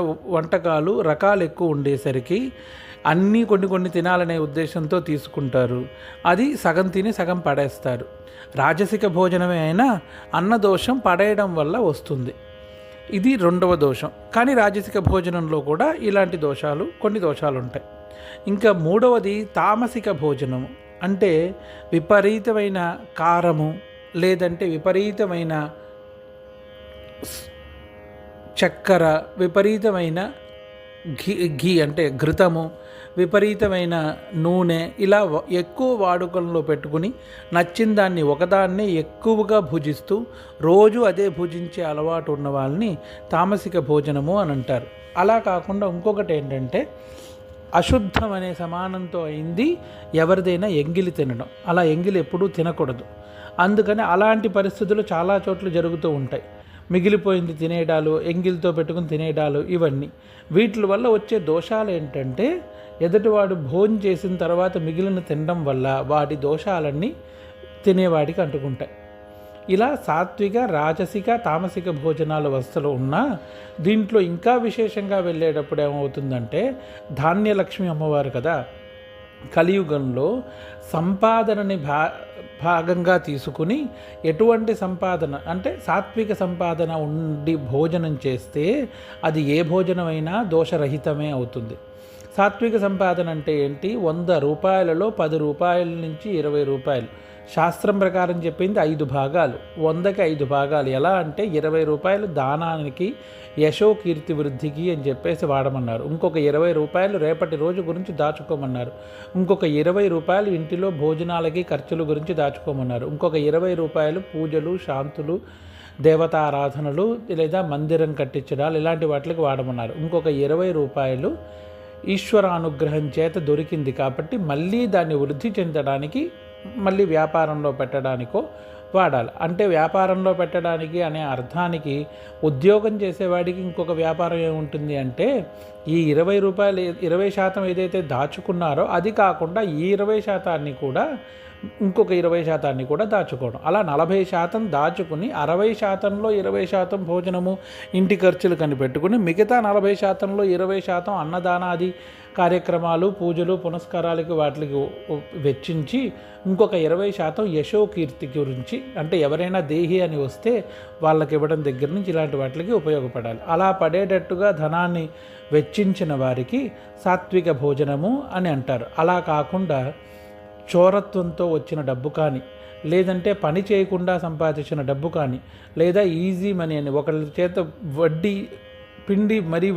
వంటకాలు రకాలు ఎక్కువ ఉండేసరికి అన్నీ కొన్ని కొన్ని తినాలనే ఉద్దేశంతో తీసుకుంటారు. అది సగం తిని సగం పడేస్తారు. రాజసిక భోజనమే అయినా అన్న దోషం పడేయడం వల్ల వస్తుంది. ఇది రెండవ దోషం. కానీ రాజసిక భోజనంలో కూడా ఇలాంటి దోషాలు కొన్ని దోషాలు ఉంటాయి ఇంకా మూడవది తామసిక భోజనము. అంటే విపరీతమైన కారము లేదంటే విపరీతమైన చక్కెర విపరీతమైన ఘీ ఘీ అంటే ఘృతము విపరీతమైన నూనె ఇలా ఎక్కువ వాడుకల్లో పెట్టుకుని నచ్చిన దాన్ని ఒకదాన్ని ఎక్కువగా భుజిస్తూ రోజు అదే భుజించే అలవాటు ఉన్న వాళ్ళని తామసిక భోజనము అని అంటారు. అలా కాకుండా ఇంకొకటి ఏంటంటే అశుద్ధం అనే సమానంతో అయింది ఎవరిదైనా ఎంగిలి తినడం. అలా ఎంగిలి ఎప్పుడూ తినకూడదు. అందుకని అలాంటి పరిస్థితులు చాలా చోట్ల జరుగుతూ ఉంటాయి. మిగిలిపోయింది తినేయడాలు ఎంగిల్తో పెట్టుకుని తినేయడాలు ఇవన్నీ. వీటి వల్ల వచ్చే దోషాలు ఏంటంటే ఎదుటివాడు భోజనం చేసిన తర్వాత మిగిలిన తినడం వల్ల వాటి దోషాలన్నీ తినేవాడికి అంటుకుంటాయి. ఇలా సాత్విక రాజసిక తామసిక భోజనాల వస్తువులు ఉన్నా దీంట్లో ఇంకా విశేషంగా వెళ్ళేటప్పుడు ఏమవుతుందంటే ధాన్యలక్ష్మి అమ్మవారు కదా కలియుగంలో సంపాదనని భా భాగంగా తీసుకుని ఎటువంటి సంపాదన అంటే సాత్విక సంపాదన ఉండి భోజనం చేస్తే అది ఏ భోజనమైనా దోషరహితమే అవుతుంది. సాత్విక సంపాదన అంటే ఏంటి? వంద రూపాయలలో పది రూపాయల నుంచి ఇరవై రూపాయలు. శాస్త్రం ప్రకారం చెప్పింది ఐదు భాగాలు. వందకి ఐదు భాగాలు. ఎలా అంటే ఇరవై రూపాయలు దానానికి యశో కీర్తి వృద్ధికి అని చెప్పేసి వాడమన్నారు. ఇంకొక ఇరవై రూపాయలు రేపటి రోజు గురించి దాచుకోమన్నారు. ఇంకొక ఇరవై రూపాయలు ఇంటిలో భోజనాలకి ఖర్చుల గురించి దాచుకోమన్నారు. ఇంకొక ఇరవై రూపాయలు పూజలు శాంతులు దేవతారాధనలు లేదా మందిరం కట్టించడాలు ఇలాంటి వాటికి వాడమన్నారు. ఇంకొక ఇరవై రూపాయలు ఈశ్వర అనుగ్రహం చేత దొరికింది కాబట్టి మళ్ళీ దాన్ని వృద్ధి చెందడానికి మళ్ళీ వ్యాపారంలో పెట్టడానికో వాడాలి. అంటే వ్యాపారంలో పెట్టడానికి అనే అర్థానికి ఉద్యోగం చేసేవాడికి ఇంకొక వ్యాపారం ఏముంటుంది అంటే ఈ ఇరవై రూపాయలు ఇరవై శాతం ఏదైతే దాచుకున్నారో అది కాకుండా ఈ ఇరవై శాతాన్ని కూడా ఇంకొక ఇరవై శాతాన్ని కూడా దాచుకోవడం. అలా నలభై శాతం దాచుకుని అరవై శాతంలో ఇరవై శాతం భోజనము ఇంటి ఖర్చులు కనిపెట్టుకుని మిగతా నలభై శాతంలో ఇరవై శాతం అన్నదానాది కార్యక్రమాలు పూజలు పునస్కారాలకి వాటికి వెచ్చించి ఇంకొక ఇరవై శాతం యశోకీర్తి గురించి అంటే ఎవరైనా దేహి అని వస్తే వాళ్ళకి ఇవ్వడం దగ్గర నుంచి ఇలాంటి వాటికి ఉపయోగపడాలి. అలా పడేటట్టుగా ధనాన్ని వెచ్చించిన వారికి సాత్విక భోజనము అని అంటారు. అలా కాకుండా చోరత్వంతో వచ్చిన డబ్బు కానీ లేదంటే పని చేయకుండా సంపాదించిన డబ్బు కానీ లేదా ఈజీ మనీ అని ఒకళ్ళ చేత వడ్డీ పిండి మరీ